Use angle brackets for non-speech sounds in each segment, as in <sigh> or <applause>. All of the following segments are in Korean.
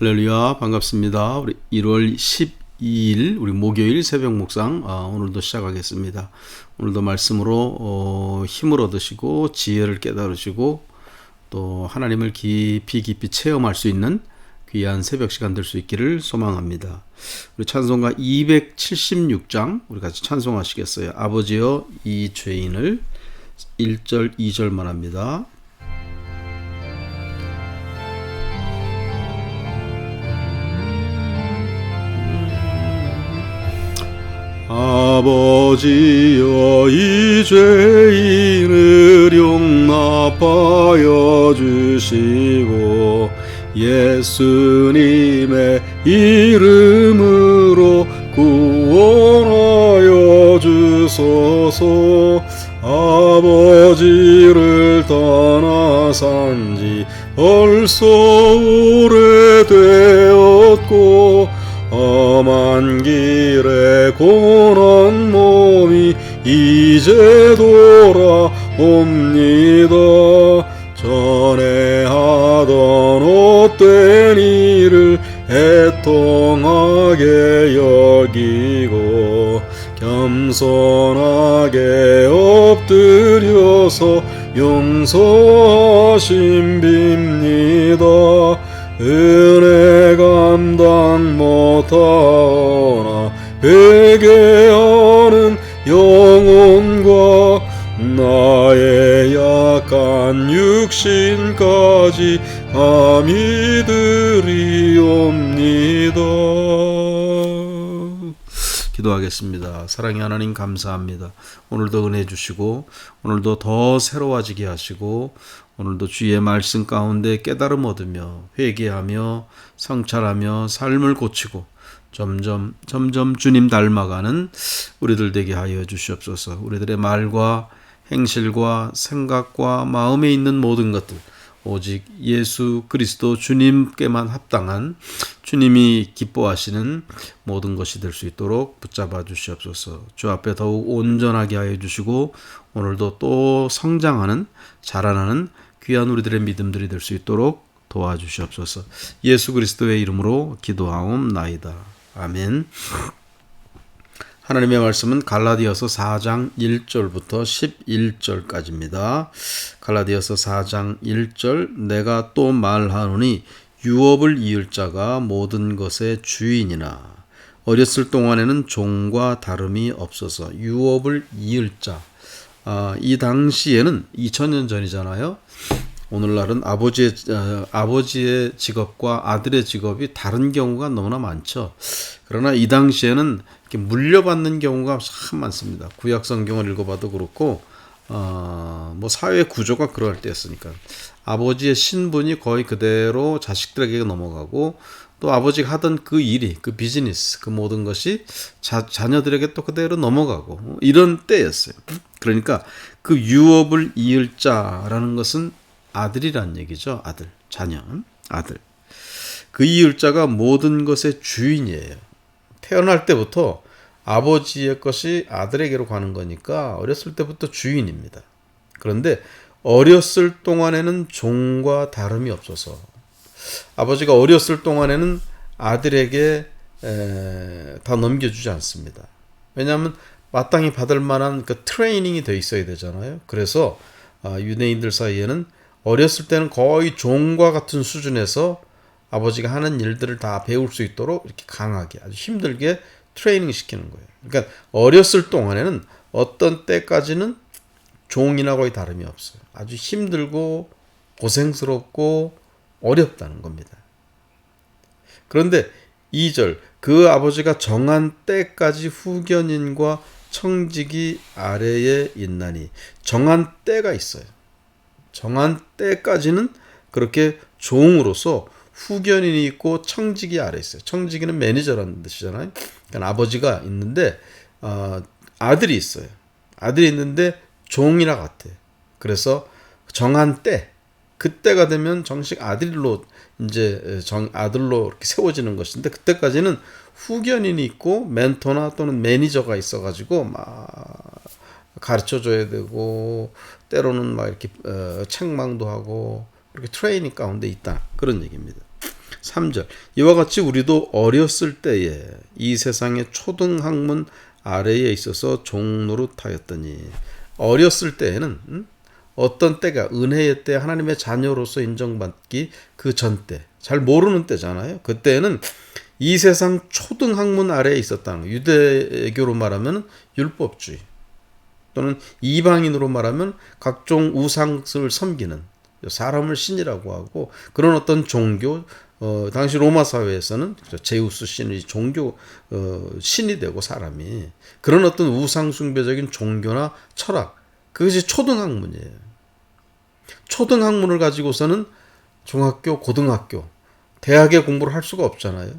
할렐루야 반갑습니다. 우리 1월 12일 우리 목요일 새벽 묵상 아, 오늘도 시작하겠습니다. 오늘도 말씀으로 어, 힘을 얻으시고 지혜를 깨달으시고 또 하나님을 깊이 깊이 체험할 수 있는 귀한 새벽 시간 될 수 있기를 소망합니다. 우리 찬송가 276장 우리 같이 찬송하시겠어요. 아버지여 이 죄인을 1절 2절만 합니다. 아버지여 이 죄인을 용납하여 주시고 예수님의 이름으로 구원하여 주소서. 아버지를 떠나 산지 벌써 오래되었고 험한 길에 고난 몸이 이제 돌아옵니다. 전에 하던 헛된 일을 애통하게 여기고 겸손하게 엎드려서 용서하심 빕니다. 은혜 감당 못하나 회개하는 영혼과 나의 약한 육신까지 드리옵니다. 기도하겠습니다. 사랑의 하나님 감사합니다. 오늘도 은혜 주시고 오늘도 더 새로워지게 하시고 오늘도 주의 말씀 가운데 깨달음 얻으며 회개하며 성찰하며 삶을 고치고 점점 점점 주님 닮아가는 우리들 되게 하여 주시옵소서. 우리들의 말과 행실과 생각과 마음에 있는 모든 것들 오직 예수 그리스도 주님께만 합당한 주님이 기뻐하시는 모든 것이 될 수 있도록 붙잡아 주시옵소서. 주 앞에 더욱 온전하게 하여 주시고 오늘도 또 성장하는 자라나는 귀한 우리들의 믿음들이 될 수 있도록 도와주시옵소서. 예수 그리스도의 이름으로 기도하옵나이다. 아멘. 하나님의 말씀은 갈라디아서 4장 1절부터 11절까지입니다. 갈라디아서 4장 1절 내가 또 말하노니 유업을 이을 자가 모든 것의 주인이나 어렸을 동안에는 종과 다름이 없어서 유업을 이을 자. 아, 이 당시에는 2000년 전이잖아요. 오늘날은 아버지의 어, 아버지의 직업과 아들의 직업이 다른 경우가 너무나 많죠. 그러나 이 당시에는 이렇게 물려받는 경우가 참 많습니다. 구약 성경을 읽어봐도 그렇고 어, 뭐 사회 구조가 그럴 때였으니까 아버지의 신분이 거의 그대로 자식들에게 넘어가고 또 아버지가 하던 그 일이 그 비즈니스 그 모든 것이 자, 자녀들에게 또 그대로 넘어가고 이런 때였어요. 그러니까 그 유업을 이을 자라는 것은 아들이란 얘기죠. 아들, 자녀, 아들. 그 이을 자가 모든 것의 주인이에요. 태어날 때부터 아버지의 것이 아들에게로 가는 거니까 어렸을 때부터 주인입니다. 그런데 어렸을 동안에는 종과 다름이 없어서 아버지가 어렸을 동안에는 아들에게 에, 다 넘겨주지 않습니다. 왜냐하면 마땅히 받을 만한 그 트레이닝이 돼 있어야 되잖아요. 그래서 아, 유대인들 사이에는 어렸을 때는 거의 종과 같은 수준에서 아버지가 하는 일들을 다 배울 수 있도록 이렇게 강하게 아주 힘들게 트레이닝 시키는 거예요. 그러니까 어렸을 동안에는 어떤 때까지는 종이나 거의 다름이 없어요. 아주 힘들고 고생스럽고 어렵다는 겁니다. 그런데 2절 그 아버지가 정한 때까지 후견인과 청직이 아래에 있나니 정한 때가 있어요. 정한 때까지는 그렇게 종으로서 후견인이 있고 청직이 아래 있어요. 청직이는 매니저라는 뜻이잖아요. 그러니까 아버지가 있는데 어, 아들이 있어요. 아들이 있는데 종이라 같아. 그래서 정한 때 그때가 되면 정식 아들로 이제 정 아들로 이렇게 세워지는 것인데 그때까지는 후견인이 있고 멘토나 또는 매니저가 있어가지고 막 가르쳐 줘야 되고 때로는 막 이렇게 어, 책망도 하고 이렇게 트레이닝 가운데 있다 그런 얘기입니다. 3절 이와 같이 우리도 어렸을 때에 이 세상의 초등학문 아래에 있어서 종노릇하였더니 어렸을 때에는 음? 어떤 때가 은혜의 때 하나님의 자녀로서 인정받기 그 전 때 잘 모르는 때잖아요. 그때는 이 세상 초등학문 아래에 있었다는 거. 유대교로 말하면 율법주의 또는 이방인으로 말하면 각종 우상을 섬기는 사람을 신이라고 하고 그런 어떤 종교 어, 당시 로마 사회에서는 제우스 신이 종교 어, 신이 되고 사람이 그런 어떤 우상 숭배적인 종교나 철학 그것이 초등학문이에요. 초등학문을 가지고서는 중학교, 고등학교, 대학의 공부를 할 수가 없잖아요.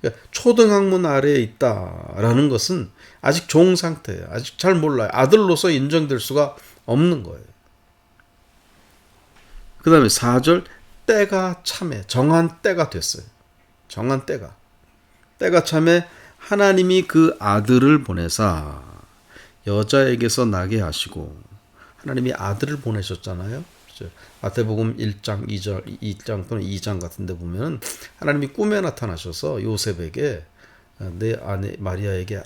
그러니까 초등학문 아래에 있다라는 것은 아직 종 상태예요. 아직 잘 몰라요. 아들로서 인정될 수가 없는 거예요. 그 다음에 4절 때가 참에 정한 때가 됐어요. 정한 때가. 때가 참에 하나님이 그 아들을 보내사 여자에게서 나게 하시고 하나님이 아들을 보내셨잖아요. 마태복음 1장 2절 2장 또는 2장 같은 데 보면 하나님이 꿈에 나타나셔서 요셉에게 내 아내 마리아에게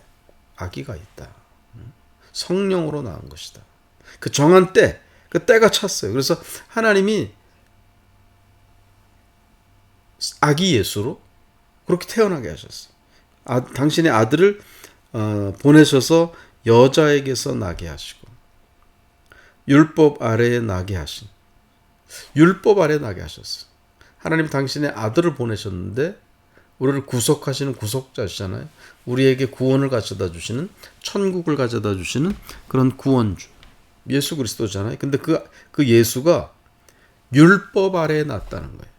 아기가 있다. 성령으로 낳은 것이다. 그 정한 때, 그 때가 찼어요. 그래서 하나님이 아기 예수로 그렇게 태어나게 하셨어요. 아, 당신의 아들을 어, 보내셔서 여자에게서 나게 하시고 율법 아래에 나게 하신 율법 아래 나게 하셨어요. 하나님 당신의 아들을 보내셨는데 우리를 구속하시는 구속자시잖아요. 우리에게 구원을 가져다 주시는 천국을 가져다 주시는 그런 구원주 예수 그리스도잖아요. 근데 그, 그 예수가 율법 아래에 났다는 거예요.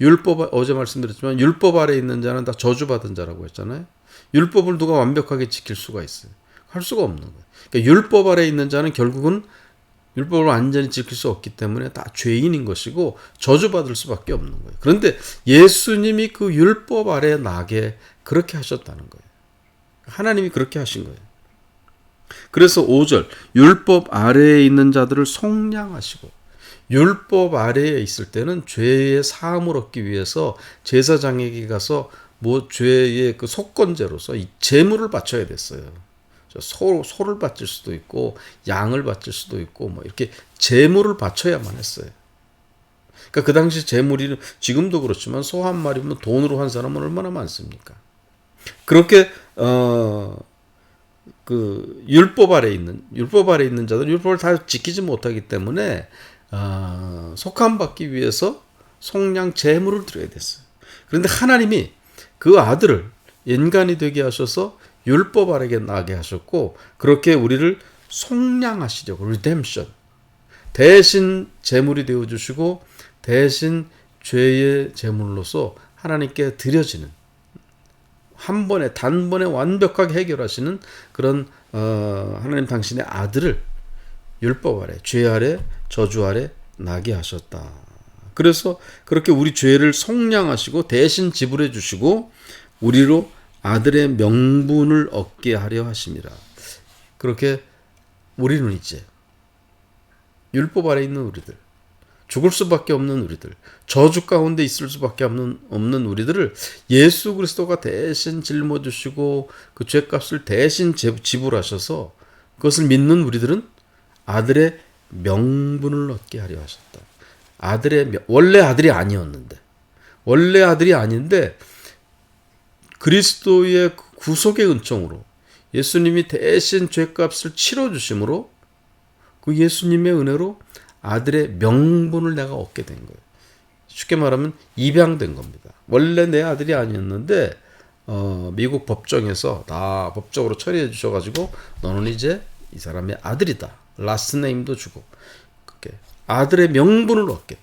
율법 어제 말씀드렸지만 율법 아래 에 있는 자는 다 저주받은 자라고 했잖아요. 율법을 누가 완벽하게 지킬 수가 있어요. 할 수가 없는 거예요. 그러니까 율법 아래 에 있는 자는 결국은 율법을 완전히 지킬 수 없기 때문에 다 죄인인 것이고 저주받을 수밖에 없는 거예요. 그런데 예수님이 그 율법 아래 나게 그렇게 하셨다는 거예요. 하나님이 그렇게 하신 거예요. 그래서 5절 율법 아래에 있는 자들을 속량하시고 율법 아래에 있을 때는 죄의 사함을 얻기 위해서 제사장에게 가서 뭐 죄의 그 속건제로서 이 제물을 바쳐야 됐어요. 소, 소를 바칠 수도 있고 양을 바칠 수도 있고 뭐 이렇게 제물을 바쳐야만 했어요. 그러니까 그 당시 제물이 지금도 그렇지만 소 한 마리면 돈으로 한 사람은 얼마나 많습니까? 그렇게 어 그 율법 아래 있는 율법 아래 있는 자들 율법을 다 지키지 못하기 때문에 어, 속함 받기 위해서 속량 제물을 드려야 됐어요. 그런데 하나님이 그 아들을 인간이 되게 하셔서 율법 아래게 나게 하셨고 그렇게 우리를 속량하시려고 리뎀션 대신 제물이 되어 주시고 대신 죄의 제물로서 하나님께 드려지는 한 번에 단번에 완벽하게 해결하시는 그런 어, 하나님 당신의 아들을 율법 아래 죄 아래 저주 아래 나게 하셨다. 그래서 그렇게 우리 죄를 속량하시고 대신 지불해 주시고 우리로 아들의 명분을 얻게 하려 하심이라. 그렇게 우리는 이제 율법 아래 있는 우리들, 죽을 수밖에 없는 우리들, 저주 가운데 있을 수밖에 없는 없는 우리들을 예수 그리스도가 대신 짊어지시고 그 죄값을 대신 지불하셔서 그것을 믿는 우리들은 아들의 명분을 얻게 하려 하셨다. 아들의 원래 아들이 아니었는데 원래 아들이 아닌데 그리스도의 구속의 은총으로 예수님이 대신 죄값을 치러 주심으로 그 예수님의 은혜로 아들의 명분을 내가 얻게 된 거예요. 쉽게 말하면 입양된 겁니다. 원래 내 아들이 아니었는데 어, 미국 법정에서 다 법적으로 처리해 주셔가지고 너는 이제 이 사람의 아들이다. 라스트 네임도 주고 그렇게 아들의 명분을 얻게.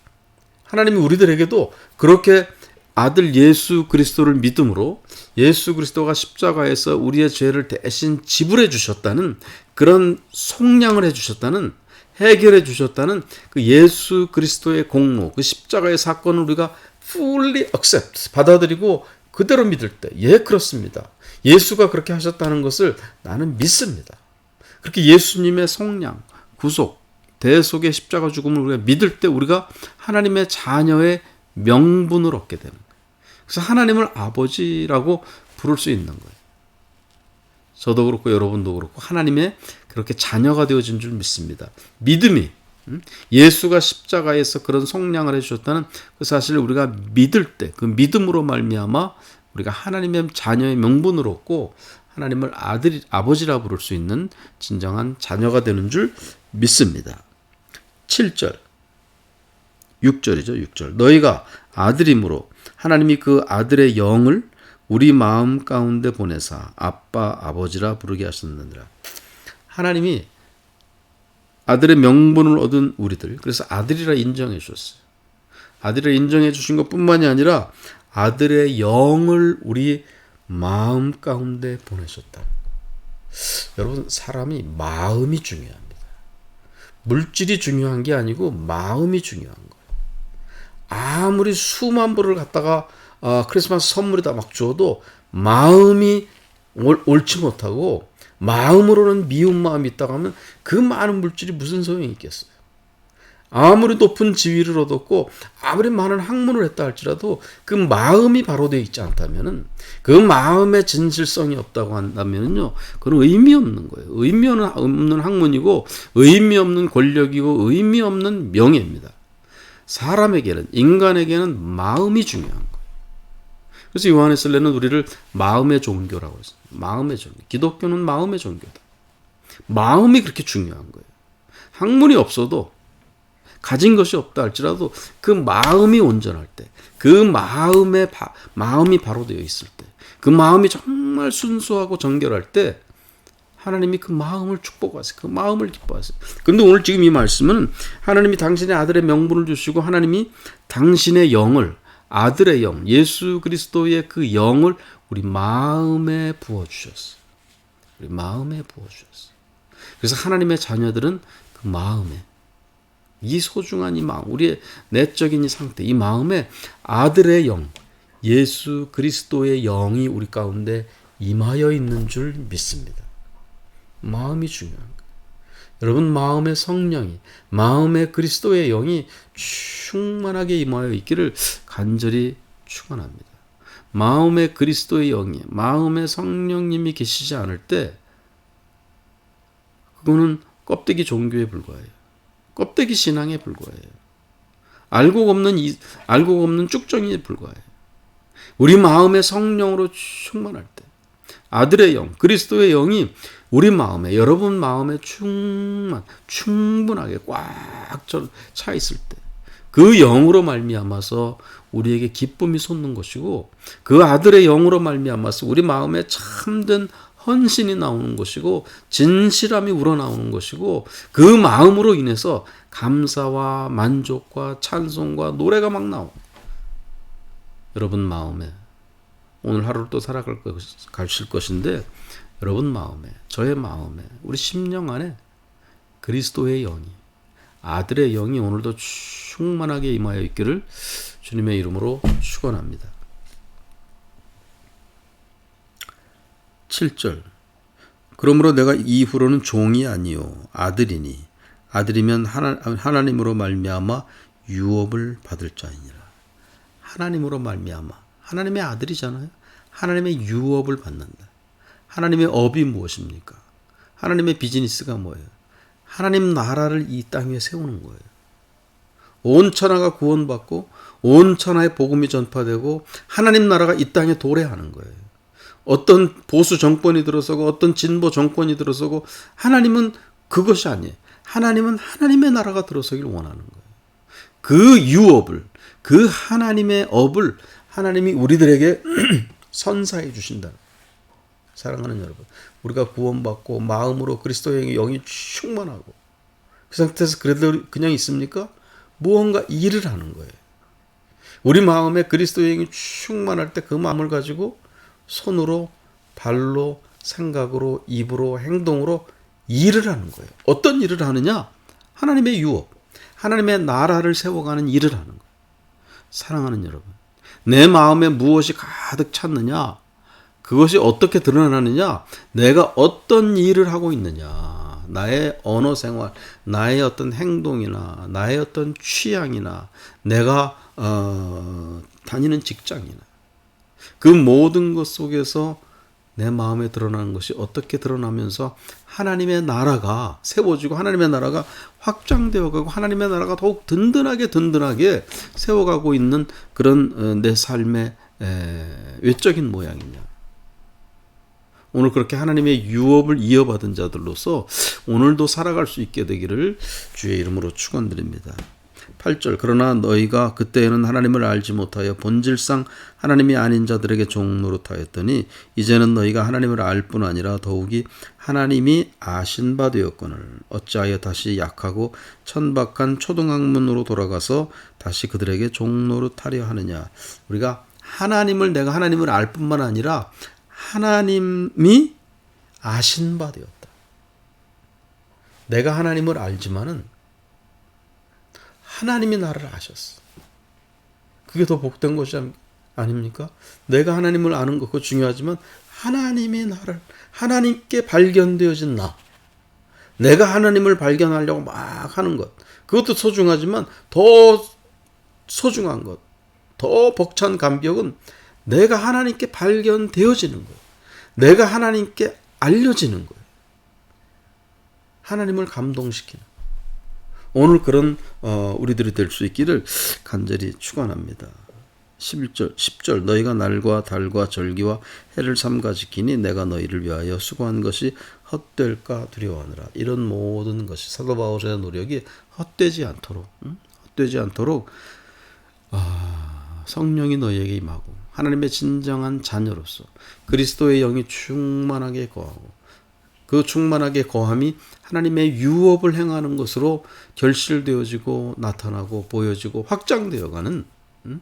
하나님이 우리들에게도 그렇게 아들 예수 그리스도를 믿음으로 예수 그리스도가 십자가에서 우리의 죄를 대신 지불해 주셨다는 그런 속량을 해 주셨다는 해결해 주셨다는 그 예수 그리스도의 공로, 그 십자가의 사건을 우리가 fully accept 받아들이고 그대로 믿을 때, 예, 그렇습니다. 예수가 그렇게 하셨다는 것을 나는 믿습니다. 그렇게 예수님의 속량, 구속, 대속의 십자가 죽음을 우리가 믿을 때 우리가 하나님의 자녀의 명분을 얻게 되는 거예요. 그래서 하나님을 아버지라고 부를 수 있는 거예요. 저도 그렇고 여러분도 그렇고 하나님의 그렇게 자녀가 되어진 줄 믿습니다. 믿음이 음? 예수가 십자가에서 그런 속량을 해주셨다는 그 사실을 우리가 믿을 때 그 믿음으로 말미암아 우리가 하나님의 자녀의 명분을 얻고 하나님을 아들이 아버지라 부를 수 있는 진정한 자녀가 되는 줄 믿습니다. 7절 6절이죠. 6절. 너희가 아들이므로 하나님이 그 아들의 영을 우리 마음 가운데 보내사 아빠 아버지라 부르게 하셨느니라. 하나님이 아들의 명분을 얻은 우리들 그래서 아들이라 인정해 주셨어요. 아들을 인정해 주신 것뿐만이 아니라 아들의 영을 우리 마음 가운데 보내셨다. 여러분 사람이 마음이 중요합니다. 물질이 중요한 게 아니고 마음이 중요한 거예요. 아무리 수만 불을 갖다가 어, 크리스마스 선물에다 막 줘도 마음이 옳, 옳지 못하고 마음으로는 미운 마음이 있다고 하면 그 많은 물질이 무슨 소용이 있겠어요? 아무리 높은 지위를 얻었고 아무리 많은 학문을 했다 할지라도 그 마음이 바로 되어 있지 않다면은 그 마음의 진실성이 없다고 한다면요 그건 의미 없는 거예요. 의미 없는 학문이고 의미 없는 권력이고 의미 없는 명예입니다. 사람에게는 인간에게는 마음이 중요한 거예요. 그래서 요한에슬레는 우리를 마음의 종교라고 했어요. 마음의 종교. 기독교는 마음의 종교다. 마음이 그렇게 중요한 거예요. 학문이 없어도 가진 것이 없다 할지라도 그 마음이 온전할 때, 그 마음의 바, 마음이 바로 되어 있을 때, 그 마음이 정말 순수하고 정결할 때 하나님이 그 마음을 축복하세요. 그 마음을 기뻐하세요. 근데 오늘 지금 이 말씀은 하나님이 당신의 아들의 명분을 주시고 하나님이 당신의 영을 아들의 영, 예수 그리스도의 그 영을 우리 마음에 부어 주셨어요. 우리 마음에 부어 주셨어요. 그래서 하나님의 자녀들은 그 마음에 이 소중한 이 마음, 우리의 내적인 이 상태, 이 마음에 아들의 영, 예수 그리스도의 영이 우리 가운데 임하여 있는 줄 믿습니다. 마음이 중요한 거예요. 여러분 마음의 성령이 마음의 그리스도의 영이 충만하게 임하여 있기를 간절히 축원합니다. 마음의 그리스도의 영이 마음의 성령님이 계시지 않을 때 그거는 껍데기 종교에 불과해요. 껍데기 신앙에 불과해요. 알고 없는 이, 알고 없는 쭉정이에 불과해요. 우리 마음의 성령으로 충만할 때 아들의 영, 그리스도의 영이 우리 마음에 여러분 마음에 충만 충분하게 꽉 차 있을 때 그 영으로 말미암아서 우리에게 기쁨이 솟는 것이고 그 아들의 영으로 말미암아서 우리 마음에 참된 헌신이 나오는 것이고 진실함이 우러나오는 것이고 그 마음으로 인해서 감사와 만족과 찬송과 노래가 막 나오. 여러분 마음에 오늘 하루를 또 살아갈 가실 것인데 여러분 마음에 저의 마음에 우리 심령 안에 그리스도의 영이 아들의 영이 오늘도 충만하게 임하여 있기를 주님의 이름으로 축원합니다. 7절 그러므로 내가 이후로는 종이 아니요 아들이니 아들이면 하나, 하나님으로 말미암아 유업을 받을 자이니라. 하나님으로 말미암아 하나님의 아들이잖아요. 하나님의 유업을 받는다. 하나님의 업이 무엇입니까? 하나님의 비즈니스가 뭐예요? 하나님 나라를 이 땅 위에 세우는 거예요. 온 천하가 구원받고 온 천하의 복음이 전파되고 하나님 나라가 이 땅에 도래하는 거예요. 어떤 보수 정권이 들어서고 어떤 진보 정권이 들어서고 하나님은 그것이 아니에요. 하나님은 하나님의 나라가 들어서길 원하는 거예요. 그 유업을 그 하나님의 업을 하나님이 우리들에게 <clears throat> 선사해 주신다. 사랑하는 여러분, 우리가 구원받고 마음으로 그리스도의 영이 충만하고 그 상태에서 그래도 그냥 있습니까? 무언가 일을 하는 거예요. 우리 마음에 그리스도의 영이 충만할 때 그 마음을 가지고 손으로, 발로, 생각으로, 입으로, 행동으로 일을 하는 거예요. 어떤 일을 하느냐? 하나님의 유업, 하나님의 나라를 세워가는 일을 하는 거예요. 사랑하는 여러분, 내 마음에 무엇이 가득 찼느냐? 그것이 어떻게 드러나느냐? 내가 어떤 일을 하고 있느냐? 나의 언어 생활, 나의 어떤 행동이나 나의 어떤 취향이나 내가 어, 다니는 직장이나 그 모든 것 속에서 내 마음에 드러나는 것이 어떻게 드러나면서 하나님의 나라가 세워지고 하나님의 나라가 확장되어 가고 하나님의 나라가 더욱 든든하게 든든하게 세워가고 있는 그런 어, 내 삶의 에, 외적인 모양이냐. 오늘 그렇게 하나님의 유업을 이어받은 자들로서 오늘도 살아갈 수 있게 되기를 주의 이름으로 축원드립니다. 8절 그러나 너희가 그때에는 하나님을 알지 못하여 본질상 하나님이 아닌 자들에게 종 노릇하였더니 이제는 너희가 하나님을 알 뿐 아니라 더욱이 하나님이 아신 바 되었거늘 어찌하여 다시 약하고 천박한 초등학문으로 돌아가서 다시 그들에게 종 노릇하려 하느냐 우리가 하나님을 내가 하나님을 알 뿐만 아니라 하나님이 아신 바 되었다. 내가 하나님을 알지만은 하나님이 나를 아셨어. 그게 더 복된 것이 아닙니까? 내가 하나님을 아는 거 그거 중요하지만 하나님이 나를 하나님께 발견되어진 나. 내가 하나님을 발견하려고 막 하는 것. 그것도 소중하지만 더 소중한 것. 더 벅찬 감격은 내가 하나님께 발견되어지는 거예요. 내가 하나님께 알려지는 거예요. 하나님을 감동시키는. 오늘 그런 어, 우리들이 될 수 있기를 간절히 축원합니다. 11절 10절 너희가 날과 달과 절기와 해를 삼가 지키니 내가 너희를 위하여 수고한 것이 헛될까 두려워하느라 이런 모든 것이 사도 바울의 노력이 헛되지 않도록 응? 헛되지 않도록 아, 성령이 너희에게 임하고 하나님의 진정한 자녀로서 그리스도의 영이 충만하게 거하고 그 충만하게 거함이 하나님의 유업을 행하는 것으로 결실되어지고 나타나고 보여지고 확장되어가는 음?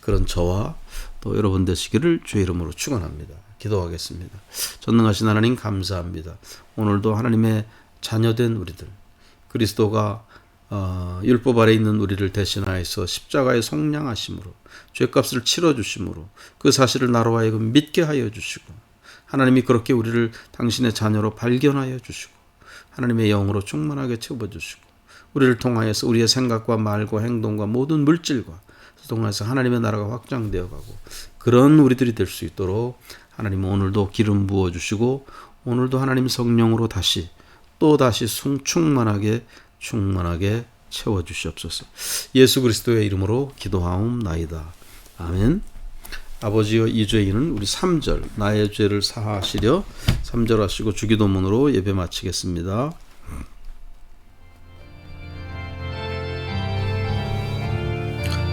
그런 저와 또 여러분 되시기를 주의 이름으로 축원합니다. 기도하겠습니다. 전능하신 하나님 감사합니다. 오늘도 하나님의 자녀된 우리들 그리스도가 어, 율법 아래 있는 우리를 대신하여서 십자가에 속량하심으로 죄값을 치러 주심으로 그 사실을 나로 하여금 믿게 하여 주시고 하나님이 그렇게 우리를 당신의 자녀로 발견하여 주시고 하나님의 영으로 충만하게 채워 주시고 우리를 통하여서 우리의 생각과 말과 행동과 모든 물질과 통해서 하나님의 나라가 확장되어 가고 그런 우리들이 될 수 있도록 하나님 오늘도 기름 부어 주시고 오늘도 하나님 성령으로 다시 또 다시 충만하게 충만하게 채워 주시옵소서. 예수 그리스도의 이름으로 기도하옵나이다. 아멘. 아버지여 이 죄인은 우리 3절 나의 죄를 사하시려 3절 하시고 주기도문으로 예배 마치겠습니다.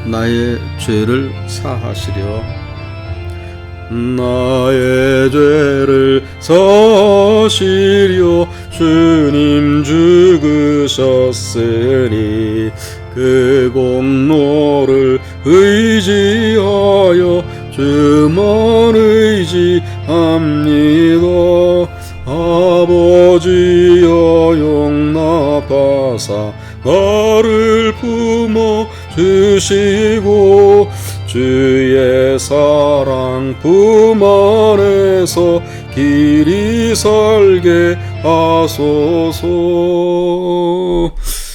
나의 죄를 사하시려 나의 죄를 사시려 주님 죽으셨으니 그 공로를 의지하여 주만 의지합니다. 아버지여 용납하사 나를 품어 주시고 주의 사랑 품 안에서 길이 살게 하소서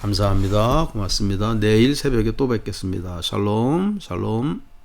감사합니다. 고맙습니다. 내일 새벽에 또 뵙겠습니다. 샬롬, 샬롬.